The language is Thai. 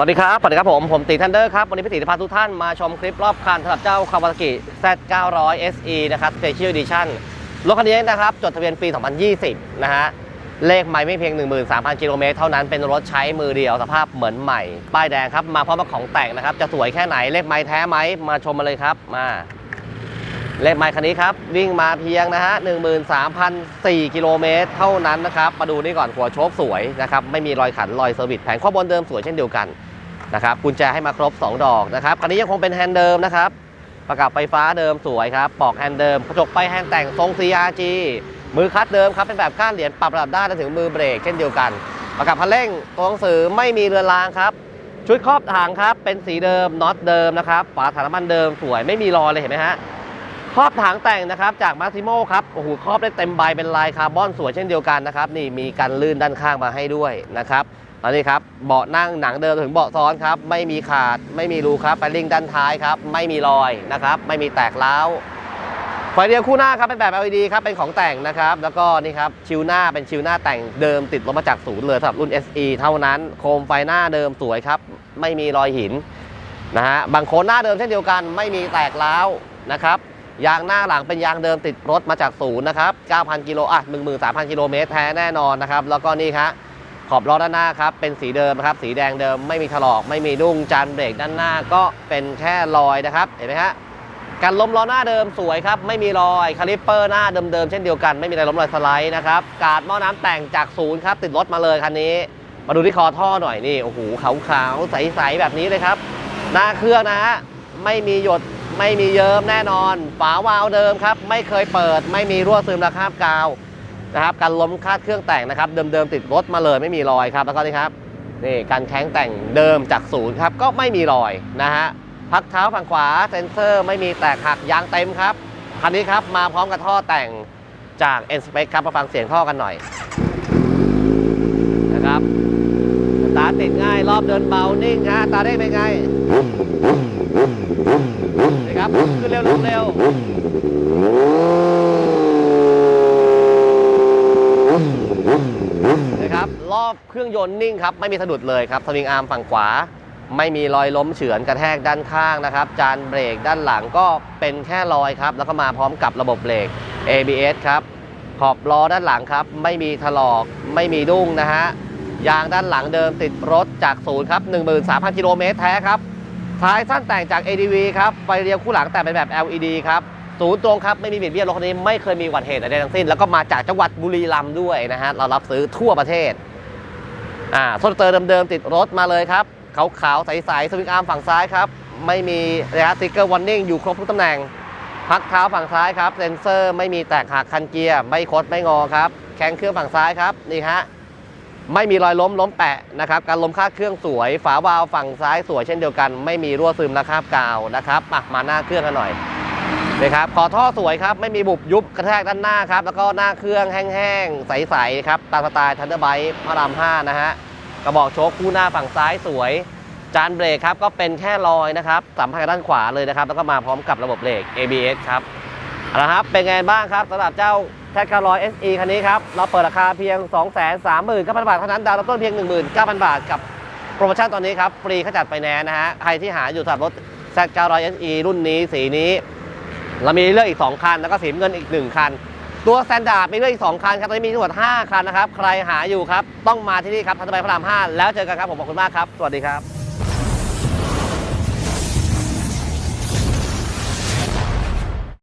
สวัสดีครับ สวัสดีครับผม ผมตีทันเดอร์ครับ วันนี้พี่ตีจะพาทุกท่านมาชมคลิปรอบคันสำหรับเจ้าคาวาซากิ Z900 SE นะครับ Special Edition รถคันนี้นะครับ จดทะเบียนปี 2020 นะฮะ เลขไม่ไม่เพียง 13,000 กิโลเมตรเท่านั้น เป็นรถใช้มือเดียว สภาพเหมือนใหม่ ป้ายแดงครับ มาพร้อมกับของแต่งนะครับ จะสวยแค่ไหน เลขไม้แท้ไหม มาชมมาเลยครับ มา เลขไมค์คันนี้ครับ วิ่งมาเพียงนะฮะ13,004กิโลเมตรเท่านั้นนะครับ มาดูนี่ก่อนหัวโชคสวยนะครับ ไม่มีรอยขัน รอยเซอร์วิส แผงข้อบนเดิมสวยเช่นเดียวกัน นะครับกุญแจให้มาครบ 2 ดอกนะครับคันนี้ยังคงเป็นแฮนด์เดิมนะครับประกับไฟฟ้าเดิมสวยครับปอกแฮนด์เดิมกระจกไปแฮนด์แต่งทรง CRG มือคัดเดิมครับเป็นแบบก้านเหรียญปรับระดับได้านถึงมือเบรกเช่นเดียวกัน ประกับพันเร่งตัวหนังสือไม่มีเรือนรางครับชุดครอบถังครับเป็นสีเดิมน็อตเดิมนะครับฝาถังน้ำมันเดิมสวยไม่มีรอยเลยเห็นไหมฮะครอบถังแต่งนะครับจากมาซิโมครับโอ้โหครอบได้เต็มใบเป็นลายคาร์บอนสวยเช่นเดียวกันนะครับนี่มีกันลื่นด้านข้างมาให้ด้วยนะครับ อนนี้ครับเบาะนั่งหนังเดิมถึงเบาะซ้อนครับ ไม่มีขาดไม่มีรูครับไปลิงด้านท้ายครับ ไม่มีรอยนะครับ ไม่มีแตกร้าวไฟเดียวคู่หน้าครับเป็นแบบ LED ครับเป็นของแต่งนะครับ แล้วก็นี่ครับชิวหน้าเป็นชิวหน้าแต่งเดิมติดรถมาจากศูนย์เลยสำหรับรุ่น SE เท่านั้น โคมไฟหน้าเดิมสวยครับ ไม่มีรอยหินนะฮะบางโคนหน้าเดิมเช่นเดียวกัน ไม่มีแตกร้าวนะครับยางหน้าหลังเป็นยางเดิมติดรถมาจากศูนย์นะครับ 9,000 กิโลอะ13,000 กิโลเมตรแท้แน่นอนนะครับ แล้วก็นี่ครับ ขอบล้อด้านหน้าครับเป็นสีเดิมครับสีแดงเดิมไม่มีถลอกไม่มีดุ้งจานเบรกด้านหน้าก็เป็นแค่รอยนะครับเห็นไหมฮะการล้มล้อหน้าเดิมสวยครับไม่มีรอยคาลิปเปอร์หน้าเดิมๆเช่นเดียวกันไม่มีอะไรล้มรอยสไลด์นะครับกาดหม้อน้ำแต่งจากศูนย์ครับติดรถมาเลยคันนี้ มาดูที่คอท่อหน่อยนี่โอ้โหขาวๆใสๆแบบนี้เลยครับ หน้าเครื่องนะฮะไม่มีหยดไม่มีเยิ้มแน่นอน ฝาวาล์วเดิมครับไม่เคยเปิด ไม่มีรั่วซึมระคาบกาว นะครับการล้มคาดเครื่องแต่งนะครับ เดิมๆติดรถมาเลยไม่มีรอยครับแล้วก็นี่ครับนี่การแข้งแต่งเดิมจากศูนย์ครับก็ไม่มีรอยนะฮะพักเท้าฝั่งขวาเซนเซอร์ไม่มีแตกหักยางเต็มครับคันนี้ครับมาพร้อมกับท่อแต่งจาก n s p e c ครับมาฟังเสียงท่อกันหน่อยนะครับสตาร์ทติดง่ายรอบเดินเบานิ่งฮะตาได้เป็นไงนะครับขึ้นเร็วลงเร็วนะครับร อบเครื่องยนต์นิ่งครับไม่มีสะดุดเลยครับสวิงอาร์มฝั่งขวา ไม่มีรอยล้มเฉือนกระแทกด้านข้างนะครับ จานเบรกด้านหลังก็เป็นแค่รอยครับ แล้วก็มาพร้อมกับระบบเบรก ABS ครับ ขอบล้อด้านหลังครับ ไม่มีถลอกไม่มีดุ้งนะฮะยางด้านหลังเดิมติดรถจากศูนย์ครับ13,000กิโลเมตรแท้ครับท้ายสั้นแต่งจาก ADV ครับไฟเรียวคู่หลังแต่งเป็นแบบ LED ครับศูนย์ตรงครับ ไม่มีเบียดเบียนรถคันนี้ไม่เคยมีอุบัติเหตุใดๆทั้งสิ้น แล้วก็มาจากจังหวัดบุรีรัมย์ด้วยนะฮะ เรารับซื้อทั่วประเทศ อ่าโซลเตอร์เดิมๆติดรถมาเลยครับขาวๆใสๆสวิงอาร์มฝั่งซ้ายครับ ไม่มีระยะสติ๊กเกอร์วอร์นิ่งอยู่ครบทุกตำแหน่ง พักเท้าฝั่งซ้ายครับเซนเซอร์ไม่มีแตกหักคันเกียร์ไม่คดไม่งอครับแข้งเครื่องฝั่งซ้ายครับนี่ฮะไม่มีรอยล้มล้มแปะนะครับการล้มค่าเครื่องสวย ฝาวาล์วฝั่งซ้ายสวยเช่นเดียวกัน ไม่มีรั่วซึมและคราบกาวนะครับมาหน้าเครื่องกันหน่อย นะครับขอท่อสวยครับ ไม่มีบุบยุบกระแทกด้านหน้าครับ แล้วก็หน้าเครื่องแห้งๆ ใสๆครับ ตามสไตล์ทันเดอร์ไบค์พระราม5นะฮะ กระบอกโชคคู่หน้าฝั่งซ้ายสวย จานเบรกครับ ก็เป็นแค่รอยนะครับสัมผัสด้านขวาเลยนะครับ แล้วก็มาพร้อมกับระบบเบรก ABS ครับเอาละครับ เป็นไงบ้างครับสำหรับเจ้าแท็กการอย SE คันนี้ครับ เราเปิดราคาเพียง 2 3 9 0 0 0 บาทเท่านั้น ดาวน์ต้นเพียง 19,000 บาทกับโปรโมชั่นตอนนี้ครับ ฟรีขจัดไฟแนนนะฮะ ใครที่หาอยู่สำหรับรถ Z 900 SE รุ่นนี้สีนี้ เรามีเลือกอีก 2 คัน แล้วก็สีเงินอีก 1 คัน ตัวสแตนดาร์ดมีเลือกอีก 2 คันครับตอนนี้มีทั้งหมด5คันนะครับ ใครหาอยู่ครับ ต้องมาที่นี่ครับทันตไบพระราม 5 แล้วเจอกันครับ ผมขอบคุณมากครับ สวัสดีครับ